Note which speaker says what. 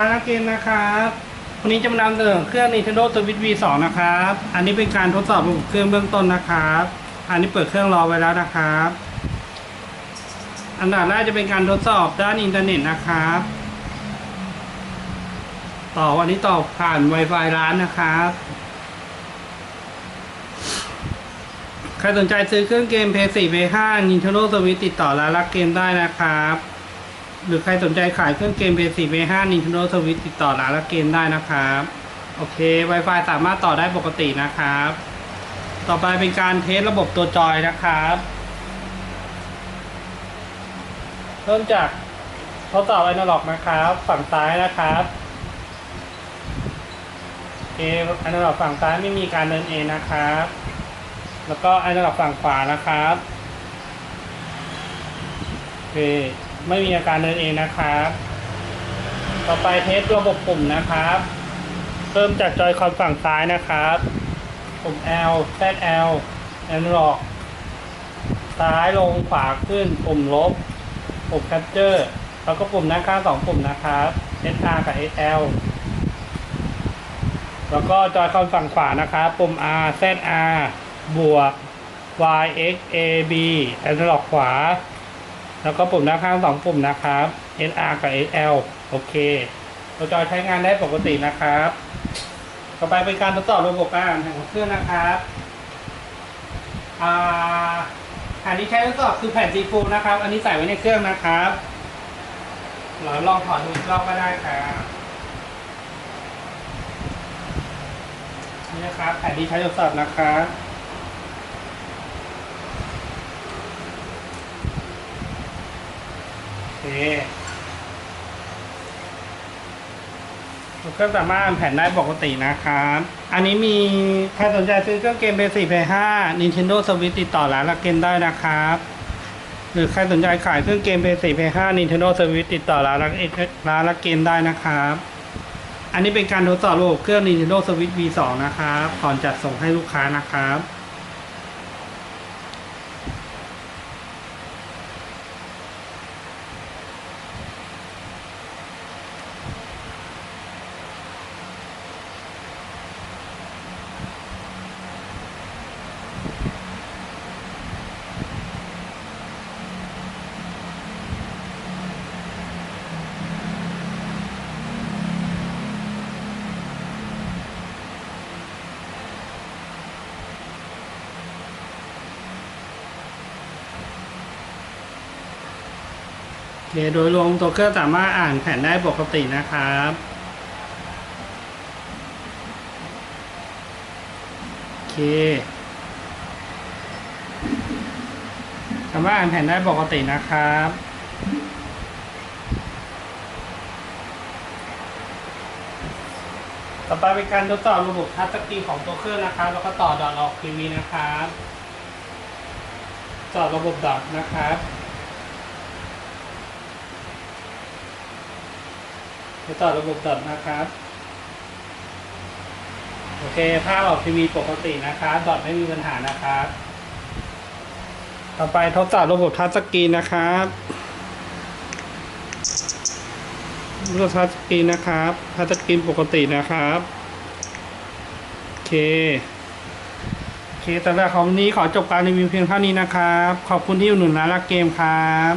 Speaker 1: ร้าเกมนะครับวันนี้จะมานำเสนอเครื่อง Nintendo Switch V2 นะครับ อันนี้เป็นการทดสอบระบบเครื่องเบื้องต้นนะครับ อันนี้เปิดเครื่องรอไว้แล้วนะครับ อันดับแรกจะเป็นการทดสอบด้านอินเทอร์เน็ตนะครับ ต่อวันนี้ต่อผ่าน Wi-Fi ร้านนะครับใครสนใจซื้อเครื่องเกม PS4 PS5 Nintendo Switch ติดต่อร้านรักเกมได้นะครับ หรือใครสนใจขายเครื่องเกม PS4 PS5 Nintendo Switch ติดต่อร้านละเกมได้นะครับ โอเค Wi-Fi สามารถต่อได้ปกตินะครับ ต่อไปเป็นการเทสระบบตัวจอยนะครับเริ่มจากทดสอบไอนาล็อกนะครับ ฝั่งซ้ายนะครับโอเคไอนาล็อกฝั่งซ้ายไม่มีการเดินเองนะครับ แล้วก็ไอนาล็อกฝั่งขวานะครับโอเค ไม่มีอาการเดินเองนะครับ ต่อไปเทสระบบปุ่มนะครับ เริ่มจากจอยคอนฝั่งซ้ายนะครับปุ่ม L ZL Analog ซ้ายลงขวาขึ้นปุ่มลบ ปุ่ม Capture แล้วก็ปุ่มด้าข้างสองปุ่มนะครับ SR กับ SL แล้วก็จอยคอนฝั่งขวานะครับ ปุ่ม R ZR บวก Y X A B Analog ขวา แล้วก็ปุ่มด้านข้างสองปุ่มนะครับ SR กับ SL โอเคตัวจอยใช้งานได้ปกตินะครับ ต่อไปเป็นการทดสอบระบบการอ่านของเครื่องนะครับอ่าแผ่นที่ใช้ทดสอบคือแผ่น G4 นะครับ อันนี้ใส่ไว้ในเครื่องนะครับเราลองถอดดูอีกรอบก็ได้ครับนี่นะครับแผ่นที่ใช้ทดสอบนะครับ โอ เคเครื่องสามารถอ่านแผ่นได้ปกตินะครับ อันนี้มีใครสนใจซื้อเครื่องเกม PS4 p 5 Nintendo Switch ติดต่อร้านละเกมได้นะครับ หรือใครสนใจขายเครื่องเกม PS4 p 5 Nintendo Switch ติดต่อร้านละร้านละเกมได้นะครับ อันนี้เป็นการทดสอบระบบเครื่อง Nintendo Switch V2 นะครับก่อนจัดส่งให้ลูกค้านะครับ โอเคโดยรวมตัวเครื่องสามารถอ่านแผ่นได้ปกตินะครับโอเคสามารถอ่านแผ่นได้ปกตินะครับต่อไปเป็นการทดสอบระบบทัชสกรีนของตัวเครื่องนะครับ แล้วก็ต่อดอทออกทีวีนะครับ ต่อระบบดอทนะครับ ไปต่อระบบดอทนะครับ โอเคภาพออกทีวีปกตินะครับดอทไม่มีปัญหานะครับ ต่อไปทดสอบระบบทัชสกรีนนะครับระบบทัชสกรีนนะครับทัชสกรีนปกตินะครับ โอเคโอเคสำหรับของวันนี้ขอจบการรีวิวเพียงเท่านี้นะครับ ขอบคุณที่อุดหนุนร้านรักเกมครับ